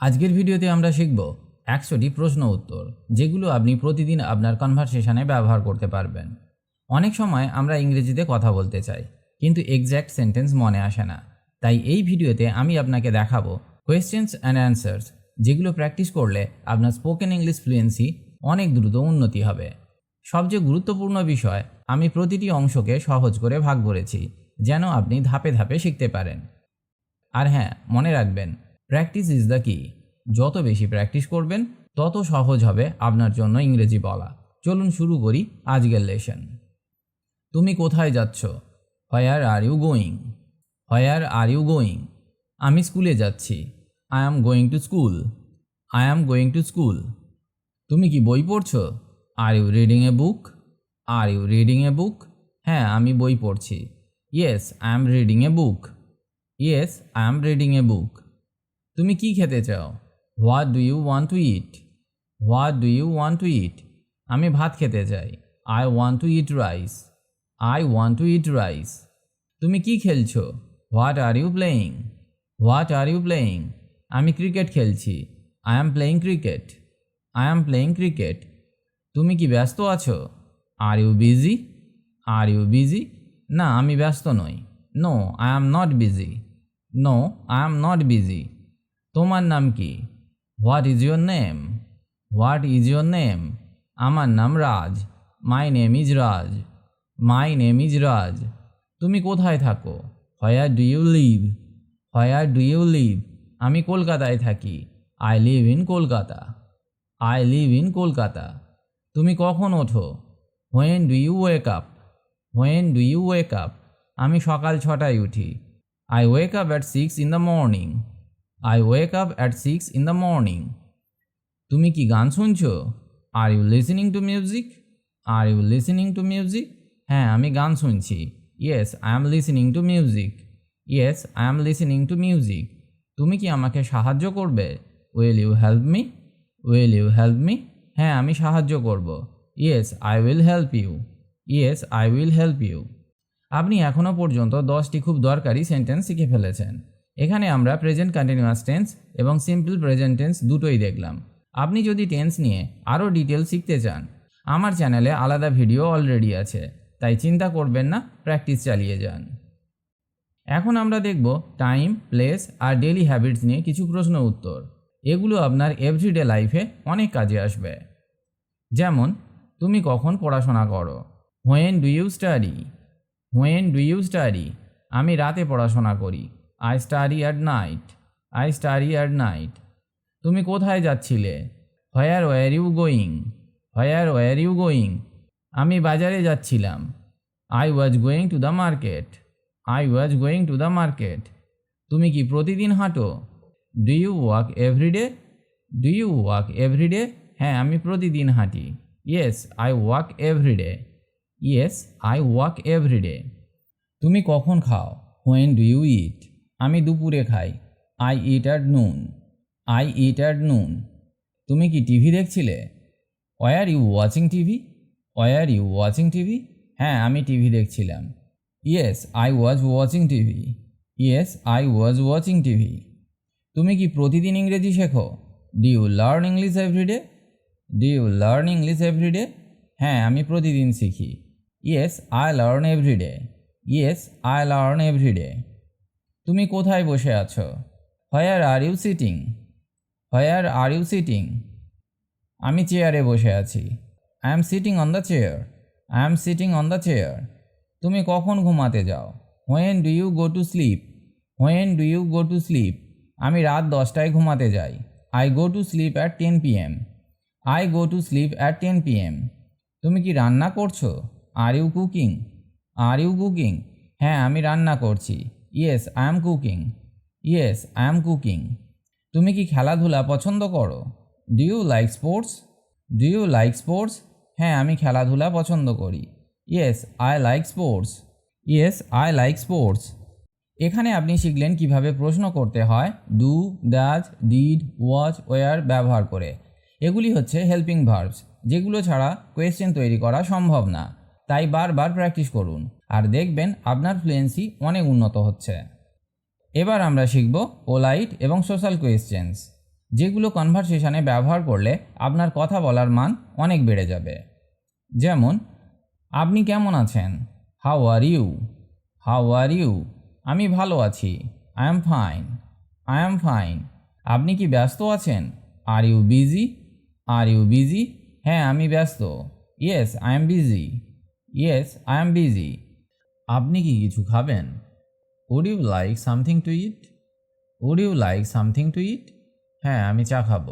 আজকের ভিডিওতে আমরা শিখব একশোটি প্রশ্ন উত্তর, যেগুলো আপনি প্রতিদিন আপনার কনভারসেশনে ব্যবহার করতে পারবেন। অনেক সময় আমরা ইংরেজিতে কথা বলতে চাই, কিন্তু এক্স্যাক্ট সেন্টেন্স মনে আসে না। তাই এই ভিডিওতে আমি আপনাকে দেখাবো কোয়েশ্চেন্স অ্যান্ড অ্যান্সার্স যেগুলো প্র্যাকটিস করলে আপনার স্পোকেন ইংলিশ ফ্লুয়েন্সি অনেক দ্রুত উন্নতি হবে। সবচেয়ে গুরুত্বপূর্ণ বিষয়, আমি প্রতিটি অংশকে সহজ করে ভাগ করেছি, যেন আপনি ধাপে ধাপে শিখতে পারেন। আর হ্যাঁ মনে রাখবেন প্র্যাকটিস ইজ দ্য কি যত বেশি প্র্যাকটিস করবেন, তত সহজ হবে আপনার জন্য ইংরেজি বলা। চলুন শুরু করি আজকের লেসন তুমি কোথায় যাচ্ছ? Where are you going where are you going আমি স্কুলে যাচ্ছি। I am going to school I am going to school তুমি কি বই পড়ছো? Are you reading a book are you reading a book হ্যাঁ আমি বই পড়ছি। Yes I am reading a book yes I am reading a book তুমি কি খেতে চাও? What do you want to eat what do you want to eat আমি ভাত খেতে চাই। I want to eat rice I want to eat rice তুমি কি খেলছো? What are you playing what are you playing আমি ক্রিকেট খেলছি। I am playing cricket I am playing cricket তুমি কি ব্যস্ত আছো? Are you busy are you busy না, আমি ব্যস্ত নই। No I am not busy no I am not busy তোমার নাম কি? What is your name what is your name আমার নাম Raj. My name is Raj. My name is Raj. তুমি কোথায় থাকো? Where do you live where do you live আমি কলকাতায় থাকি। I live in Kolkata. I live in Kolkata. তুমি কখন ওঠো? When do you wake up when do you wake up আমি সকাল ছটায় উঠি। I wake up at six in the morning I wake up at six in the morning তুমি কি গান শুনছো? Are you listening to music are you listening to music হ্যাঁ আমি গান শুনছি। Yes I am listening to music yes I am listening to music তুমি কি আমাকে সাহায্য করবে? Will you help me will you help me হ্যাঁ আমি সাহায্য করব। Yes I will help you yes I will help you আপনি এখনও পর্যন্ত দশটি খুব দরকারি সেন্টেন্স শিখে ফেলেছেন। এখানে আমরা প্রেজেন্ট কন্টিনিউয়াস টেন্স এবং সিম্পল প্রেজেন্ট টেন্স দুটোই দেখলাম। আপনি যদি টেন্স নিয়ে আরও ডিটেল শিখতে চান, আমার চ্যানেলে আলাদা ভিডিও অলরেডি আছে, তাই চিন্তা করবেন না প্র্যাকটিস চালিয়ে যান। এখন আমরা দেখব টাইম প্লেস আর ডেলি হ্যাবিটস নিয়ে কিছু প্রশ্ন উত্তর। এগুলো আপনার এভরিডে লাইফে অনেক কাজে আসবে। যেমন, তুমি কখন পড়াশোনা করো? When do you study when do you study আমি রাতে পড়াশোনা করি। I study at night I study at night তুমি কোথায় যাচ্ছিলে? Where were you going where were you going আমি বাজারে যাচ্ছিলাম। I was going to the market I was going to the market তুমি কি প্রতিদিন হাঁটো? Do you walk every day do you walk every day হ্যাঁ আমি প্রতিদিন হাঁটি। Yes I walk every day yes I walk every day তুমি কখন খাও? হোয়েন ডু ইউ ইট আমি দুপুরে খাই। I eat at noon I eat at noon তুমি কি TV দেখছিলে? Were you watching TV? Were you watching TV? হ্যাঁ আমি টিভি দেখছিলাম। Yes I was watching TV. Yes I was watching TV. তুমি কি প্রতিদিন ইংরেজি শেখো? Do you learn English every day do you learn English every day হ্যাঁ আমি প্রতিদিন শিখি। Yes I learn every day yes I learn every day তুমি কোথায় বসে আছো? Where are you sitting where are you sitting আমি চেয়ারে বসে আছি। I am sitting on the chair I am sitting on the chair তুমি কখন ঘুমাতে যাও? When do you go to sleep when do you go to sleep আমি রাত দশটায় ঘুমাতে যাই। I go to sleep at ten P M I go to sleep at ten P M তুমি কি রান্না করছ? Are you cooking are you cooking হ্যাঁ আমি রান্না করছি। Yes I am cooking yes I am cooking তুমি কি খেলাধুলা পছন্দ করো? Do you like sports do you like sports হ্যাঁ আমি খেলাধুলা পছন্দ করি। Yes I like sports yes I like sports এখানে আপনি শিখলেন কীভাবে প্রশ্ন করতে হয় do does did was were ব্যবহার করে। এগুলি হচ্ছে হেল্পিং ভার্বস যেগুলো ছাড়া কোয়েশ্চেন তৈরি করা সম্ভব না। তাই বারবার প্র্যাকটিস করুন। আর দেখবেন আপনার ফ্লুয়েন্সি অনেক উন্নত হচ্ছে। এবার আমরা শিখব পোলাইট এবং সোশ্যাল কোয়েশ্চেন্স যেগুলো কনভারসেশনে ব্যবহার করলে আপনার কথা বলার মান অনেক বেড়ে যাবে। যেমন, আপনি কেমন আছেন? How are you how are you আমি ভালো আছি। I am fine I am fine আপনি কি ব্যস্ত আছেন? Are you busy are you busy হ্যাঁ আমি ব্যস্ত। Yes I am busy yes I am busy আপনি কি কিছু খাবেন? Would you like something to eat would you like something to eat হ্যাঁ আমি চা খাব।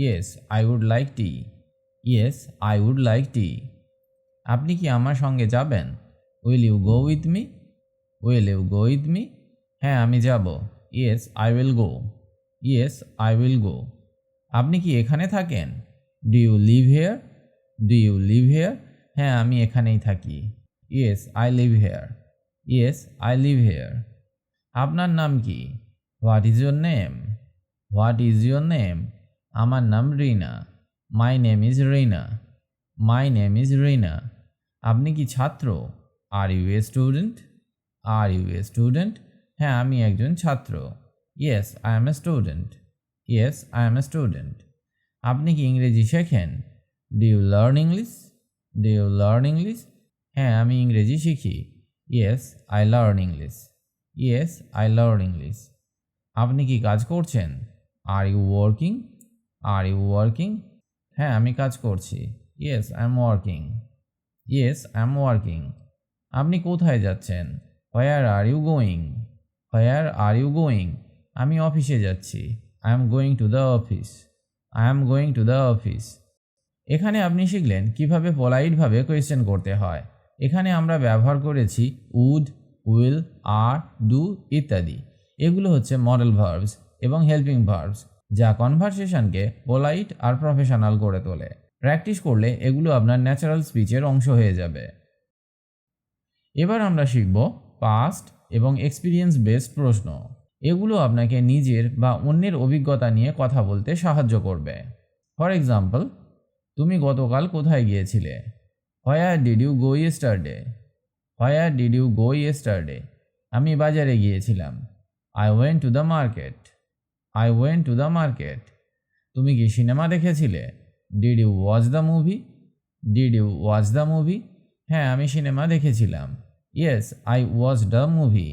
Yes I would like tea yes I would like tea আপনি কি আমার সঙ্গে যাবেন? Will you go with me will you go with me হ্যাঁ আমি যাব। Yes I will go yes I will go আপনি কি এখানে থাকেন? Do you live here do you live here হ্যাঁ আমি এখানেই থাকি। Yes I live here yes I live here আপনার নাম কি? What is your name what is your name আমার নাম Rina. My name is Rina my name is Rina আপনি কি ছাত্র? Are you a student are you a student হ্যাঁ আমি একজন ছাত্র। Yes I am a student yes I am a student আপনি কি ইংরেজি শেখেন? Do you learn English do you learn English হ্যাঁ আমি ইংরেজি শিখি। Yes I learn English yes I learn English আপনি কি কাজ করছেন? Are you working are you working হ্যাঁ আমি কাজ করছি। Yes I am working yes I am working আপনি কোথায় যাচ্ছেন? Where are you going where are you going আমি অফিসে যাচ্ছি। I am going to the office I am going to the office এখানে আপনি শিখলেন কীভাবে পোলাইটভাবে কোয়েশ্চেন করতে হয়। এখানে আমরা ব্যবহার করেছি উড উইল আর ডু ইত্যাদি। এগুলো হচ্ছে মডেল ভার্বস এবং হেল্পিং ভার্বস যা কনভারসেশনকে পোলাইট আর প্রফেশনাল করে তোলে। প্র্যাকটিস করলে এগুলো আপনার ন্যাচারাল স্পিচের অংশ হয়ে যাবে। এবার আমরা শিখব পাস্ট এবং এক্সপিরিয়েন্স বেসড প্রশ্ন। এগুলো আপনাকে নিজের বা অন্যের অভিজ্ঞতা নিয়ে কথা বলতে সাহায্য করবে। ফর এক্সাম্পল তুমি গতকাল কোথায় গিয়েছিলে? Where did you go yesterday where did you go yesterday আমি বাজারে গিয়েছিলাম। I went to the market I went to the market তুমি কি সিনেমা দেখেছিলে? Did you watch the movie did you watch the movie হ্যাঁ আমি cinema দেখেছিলাম। Yes I watch the movie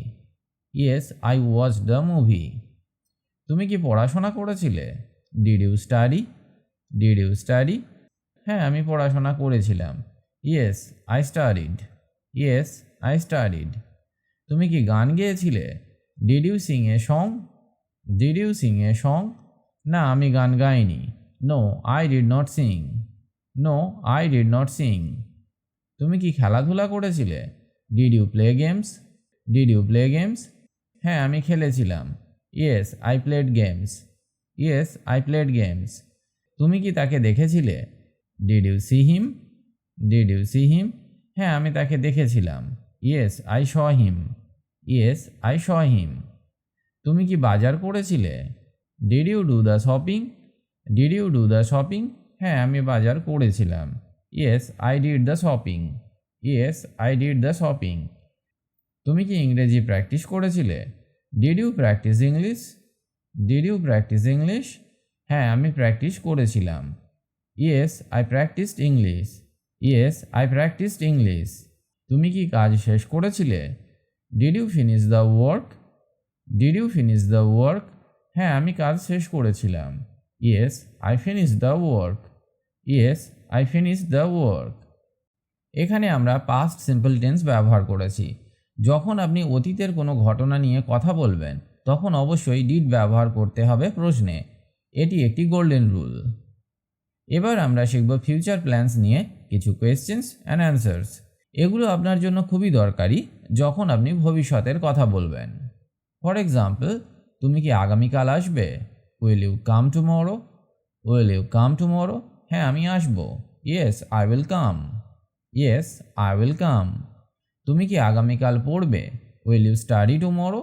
yes I watch the movie তুমি কি পড়াশোনা করেছিলে? Did you study did you study হ্যাঁ আমি পড়াশোনা করেছিলাম। Yes I studied yes I studied তুমি কি গান গেয়েছিলে? Did you sing a song did you sing a song না, আমি গান gynae. No I did not sing no I did not sing তুমি কি খেলাধুলা করেছিলে? Did you play games did you play games হ্যাঁ আমি খেলেছিলাম। Yes I played games yes I played games তুমি কি তাকে দেখেছিলে? Did you see him did you see him হ্যাঁ আমি তাকে দেখেছিলাম। Yes I saw him yes I saw him তুমি কি বাজার করেছিলে? Did you do the shopping did you do the shopping হ্যাঁ আমি বাজার করেছিলাম। Yes I did the shopping yes I did the shopping তুমি কি ইংরেজি প্র্যাকটিস করেছিলে? Did you practice English did you practice English হ্যাঁ আমি প্র্যাকটিস করেছিলাম। Yes I practised English yes I practised English তুমি কি কাজ শেষ করেছিলে? Did you finish the work did you finish the work হ্যাঁ আমি কাজ শেষ করেছিলাম। Yes I finish the work yes I finish the work এখানে আমরা পাস্ট সিম্পল টেন্স ব্যবহার করেছি। যখন আপনি অতীতের কোনো ঘটনা নিয়ে কথা বলবেন, তখন অবশ্যই ডিড ব্যবহার করতে হবে প্রশ্নে। এটি একটি গোল্ডেন রুল এবার আমরা শিখব ফিউচার প্ল্যান্স নিয়ে কিছু কোয়েশ্চেন্স অ্যান্ড অ্যান্সার্স এগুলো আপনার জন্য খুবই দরকারি যখন আপনি ভবিষ্যতের কথা বলবেন। ফর এক্সাম্পল তুমি কি আগামীকাল আসবে? Will you come tomorrow will you come tomorrow হ্যাঁ আমি আসব। Yes I will come yes I will come তুমি কি আগামীকাল পড়বে? Will you study tomorrow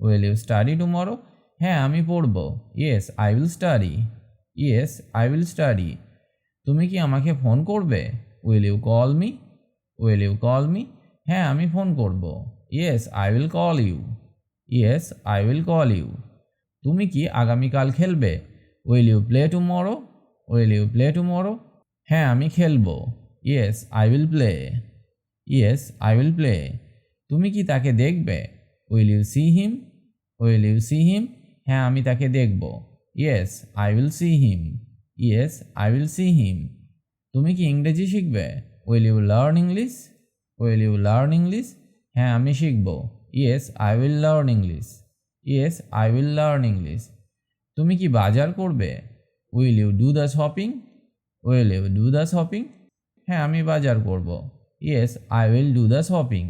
will you study tomorrow হ্যাঁ আমি পড়ব। Yes I will study yes I will study তুমি কি আমাকে ফোন করবে? Will you call me will you call me হ্যাঁ আমি ফোন করব। Yes I will call you yes I will call you তুমি কি আগামীকাল খেলবে? Will you play to tomorrow will you play to tomorrow হ্যাঁ আমি খেলব। Yes I will play yes I will play তুমি কি তাকে দেখবে? Will you see him will you see him হ্যাঁ আমি তাকে দেখব। Yes I will see him yes I will see him তুমি কি ইংরেজি শিখবে? Will you learn English will you learn English হ্যাঁ আমি শিখব। Yes I will learn English yes I will learn English তুমি কি বাজার করবে? Will you do the shopping will you do the shopping হ্যাঁ আমি বাজার করব। Yes I will do the shopping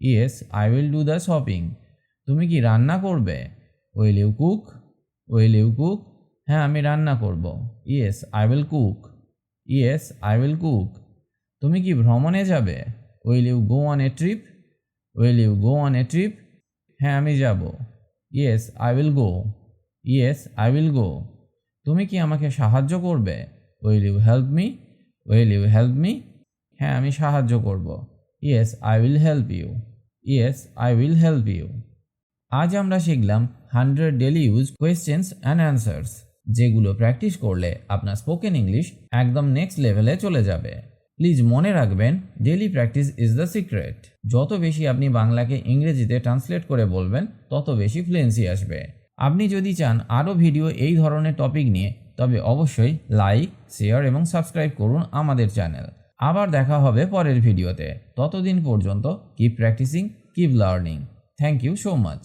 yes I will do the shopping তুমি কি রান্না করবে? Will you cook will you cook হ্যাঁ আমি রান্না করব। Yes I will cook yes I will cook তুমি কি ভ্রমণে যাবে? Will you go on a trip will you go on a trip হ্যাঁ আমি যাব। Yes I will go yes I will go তুমি কি আমাকে সাহায্য করবে? Will you help me will you help me হ্যাঁ আমি সাহায্য করব। Yes I will help you yes I will help you আজ আমরা শিখলাম hundred daily use questions and answers যেগুলো প্র্যাকটিস করলে আপনার স্পোকেন ইংলিশ একদম নেক্সট লেভেলে চলে যাবে। প্লিজ মনে রাখবেন daily practice is the secret যত বেশি আপনি বাংলাকে ইংরেজিতে ট্রান্সলেট করে বলবেন, তত বেশি ফ্লুয়েন্সি আসবে। আপনি যদি চান আরও ভিডিও এই ধরনের টপিক নিয়ে, তবে অবশ্যই লাইক শেয়ার এবং সাবস্ক্রাইব করুন আমাদের চ্যানেল আবার দেখা হবে পরের ভিডিওতে ততদিন পর্যন্ত keep practising keep learning thank you so much